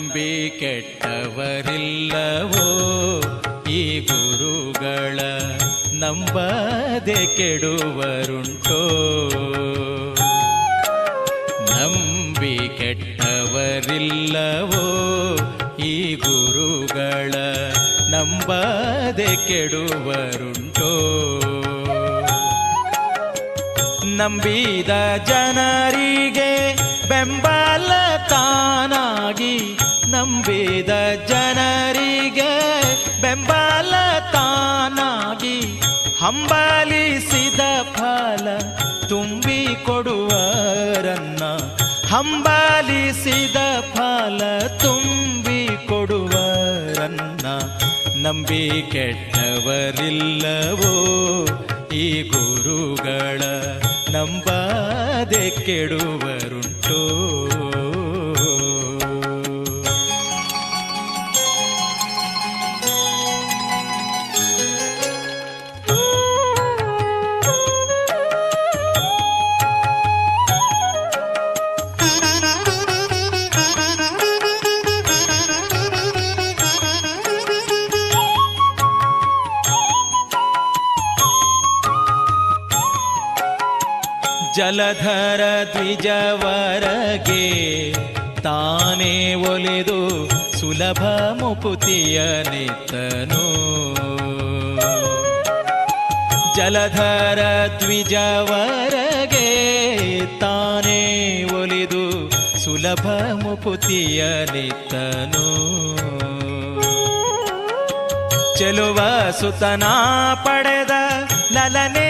ನಂಬಿ ಕೆಟ್ಟವರಿಲ್ಲವೋ ಈ ಗುರುಗಳ ನಂಬದೆ ಕೆಡುವರುಂಟೋ? ನಂಬಿ ಕೆಟ್ಟವರಿಲ್ಲವೋ ಈ ಗುರುಗಳ ನಂಬದೆ ಕೆಡುವರುಂಟೋ? ನಂಬಿದ ಜನರಿಗೆ ಬೆಂಬಲ ನಂಬಿದ ಜನರಿಗೆ ಬೆಂಬಲ ತಾನಾಗಿ ಹಂಬಲಿಸಿದ ಫಲ ತುಂಬಿ ಕೊಡುವರನ್ನ ಹಂಬಲಿಸಿದ ಫಲ ತುಂಬಿ ಕೊಡುವರನ್ನ ನಂಬಿ ಕೆಟ್ಟವರಿಲ್ಲವೋ ಈ ಗುರುಗಳ ನಂಬದೆ ಕೆಡುವರುಂಟೋ ಜಲಧರ ದ್ವಿಜವರಗೆ ತಾನೇ ಒಲಿದು ಸುಲಭ ಮುಪುತಿಯ ನಿತ್ತನು. ಜಲಧರ ದ್ವಿಜವರಗೆ ತಾನೇ ಒಲಿದು ಸುಲಭ ಮುಪುತಿಯ ನಿತ್ತನು. ಚೆಲುವ ಸುತನ ಪಡೆದ ತ್ವರದಿಂದ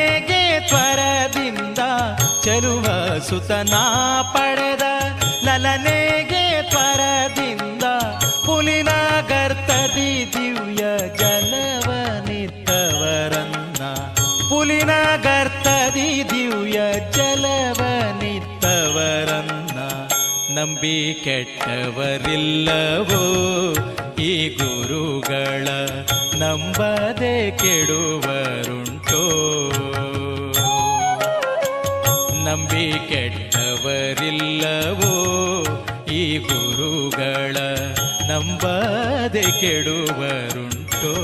ಚೆಲುವ ಸುತನ ಪಡೆದ ಲಲನೆಗೆ ತ್ವರದಿಂದ ಪುಲಿನ ಗರ್ತದಿ ದಿವ್ಯ ಜಲವನಿತ್ತವರನ್ನ ಪುಲಿನ ಗರ್ತದಿ ದಿವ್ಯ ಜಲವನಿತ್ತವರನ್ನ ನಂಬಿ ಕೆಟ್ಟವರಿಲ್ಲವೋ ಈ ಗುರುಗಳ ನಂಬದೆ ಕೆಡುವರುಂಟೋ. ಕೆಟ್ಟವರಿಲ್ಲವೋ ಈ ಗುರುಗಳ ನಂಬದೆ ಕೆಡುವರುಂಟೋ?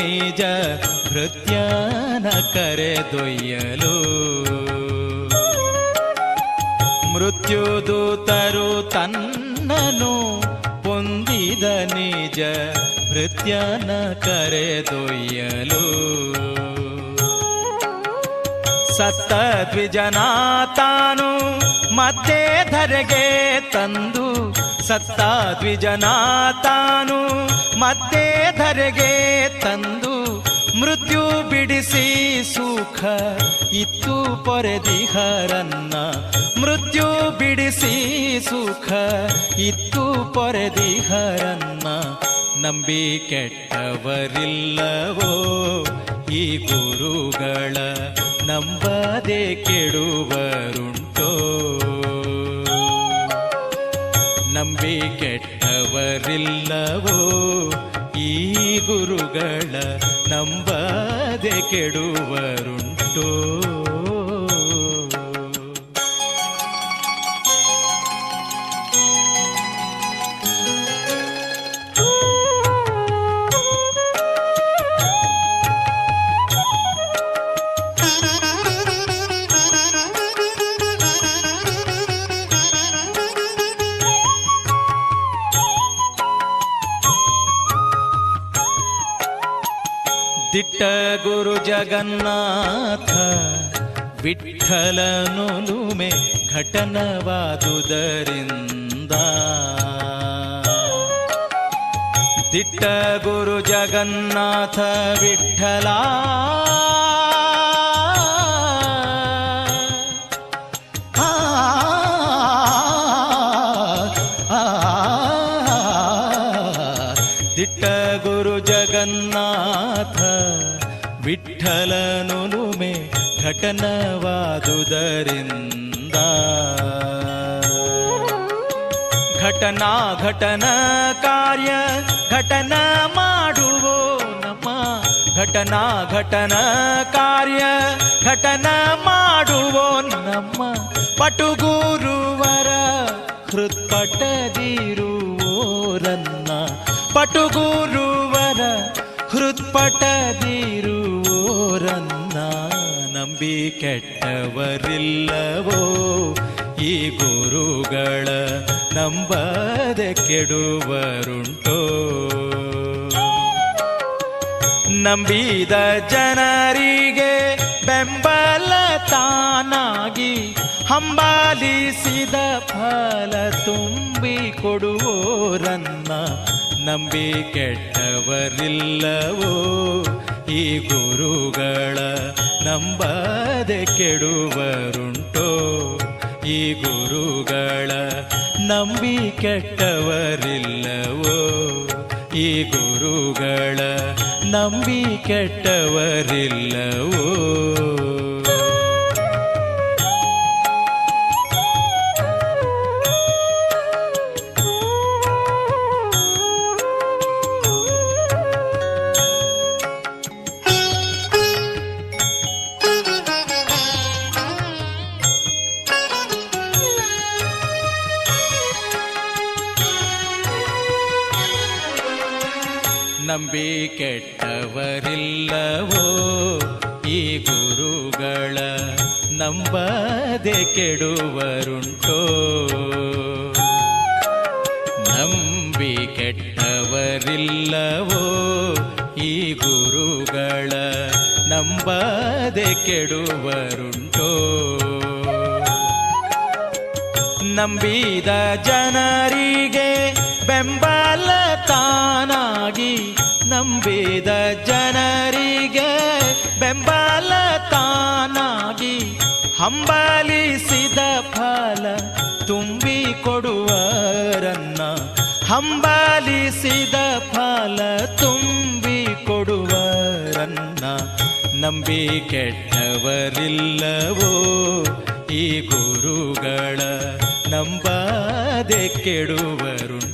ನಿಜ ಭೃತ್ಯನ ಕರೆದೊಯ್ಯಲು. ಮೃತ್ಯುದೂತರು ತನ್ನನು ಪೊಂದಿದ ನಿಜ ಭೃತ್ಯನ ಕರೆದೊಯ್ಯಲು. ಸತ್ತ ದ್ವಿಜನ ತಾನು ಮತ್ತೆ ಧರೆಗೆ ತಂದು, ಸತ್ತ ದ್ವಿಜನ ತಾನು ಮತ್ತೆ ಧರೆಗೆ ತಂದು ಮೃತ್ಯು ಬಿಡಿಸಿ ಸುಖ ಇತ್ತು ಪೊರೆದಿಹರನ್ನ ಮೃತ್ಯು ಬಿಡಿಸಿ ಸುಖ ಇತ್ತು ಪೊರೆದಿಹರನ್ನ ನಂಬಿ ಕೆಟ್ಟವರಿಲ್ಲವೋ ಈ ಗುರುಗಳ ನಂಬದೆ ಕೆಡುವರುಂಟೋ. ನಂಬಿ ಕೆಟ್ಟವರಿಲ್ಲವೋ ಈ ಗುರುಗಳ ನಂಬದೆ ಕೆಡುವರುಂಟೋ. ದಿಟ್ಟ ಗುರು ಜಗನ್ನಾಥ ವಿಠಲನುಲುಮೆ ಘಟನವಾದುದರಿಂದ. ದಿಟ್ಟ ಗುರು ಜಗನ್ನಾಥ ವಿಠಲ ವಿಠಲನುಲುಮೆ ಘಟನವಾದುದರಿಂದ. ಘಟನಾ ಘಟನ ಕಾರ್ಯ ಘಟನ ಮಾಡುವೋ ನಮ್ಮ. ಘಟನಾ ಘಟನ ಕಾರ್ಯ ಘಟನ ಮಾಡುವೋ ನಮ್ಮ. ಪಟುಗುರುವರ ಹೃತ್ಪಟದಿರುವೋರನ್ನ. ಪಟುಗುರುವರ ಹೃತ್ಪಟದಿರುವೋರನ್ನ ನಂಬಿ ಕೆಟ್ಟವರಿಲ್ಲವೋ? ಈ ಗುರುಗಳ ನಂಬದೆ ಕೆಡುವರುಂಟೋ? ನಂಬಿದ ಜನರಿಗೆ ಬೆಂಬಲ ತಾನಾಗಿ ಹಂಬಾಲಿಸಿದ ಫಲ ತುಂಬಿ ಕೊಡುವೋರನ್ನ ನಂಬಿ ಕೆಟ್ಟವರಿಲ್ಲವೋ? ಈ ಗುರುಗಳ ನಂಬದೆ ಕೆಡುವರುಂಟೋ? ಈ ಗುರುಗಳ ನಂಬಿ ಕೆಟ್ಟವರಿಲ್ಲವೋ? ಈ ಗುರುಗಳ ನಂಬಿ ಕೆಟ್ಟವರಿಲ್ಲವೋ? ನಂಬಿ ಕೆಟ್ಟವರಿಲ್ಲವೋ? ಈ ಗುರುಗಳ ನಂಬದೆ ಕೆಡುವರುಂಟೋ? ನಂಬಿ ಕೆಟ್ಟವರಿಲ್ಲವೋ? ಈ ಗುರುಗಳ ನಂಬದೆ ಕೆಡುವರುಂಟೋ? ನಂಬಿದ ಜನರಿಗೆ ಬೆಂಬಲ ತಾನಾಗಿ ನಂಬಿದ ಜನರಿಗೆ ಬೆಂಬಲ ತಾನಾಗಿ ಹಂಬಲಿಸಿದ ಫಲ ತುಂಬಿ ಕೊಡುವರನ್ನ ಹಂಬಲಿಸಿದ ಫಲ ತುಂಬಿ ಕೊಡುವರನ್ನ ನಂಬಿ ಕೆಟ್ಟವರಿಲ್ಲವೋ ಈ ಗುರುಗಳ ನಂಬದೆ ಕೆಡುವರುಂಟೋ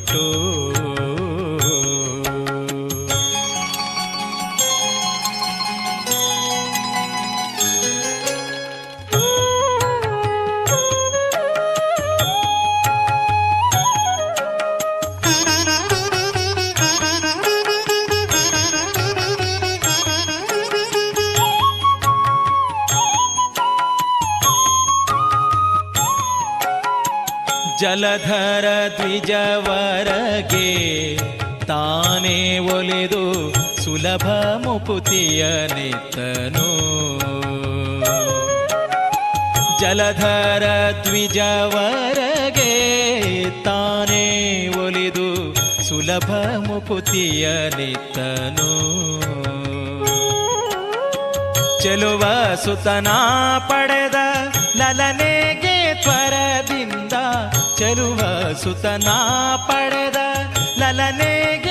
ಜಲಧರ ದ್ವಿಜವರಗೆ ತಾನೇ ಒಲಿದು ಸುಲಭ ಮುಪುತಿಯ ನಿತ್ತನು. ಜಲಧರ ದ್ವಿಜವರಗೆ ತಾನೇ ಒಲಿದು ಸುಲಭ ಮುಪುತಿಯ ನಿತ್ತನು. ಚೆಲುವ ಸುತನ ಪಡೆದ ಲಲನೆಗೆ ತ್ವರದಿಂದ ಚೆಲುವ ಸುತನಾ ಪಡೆದ ಲಲನೆಗೆ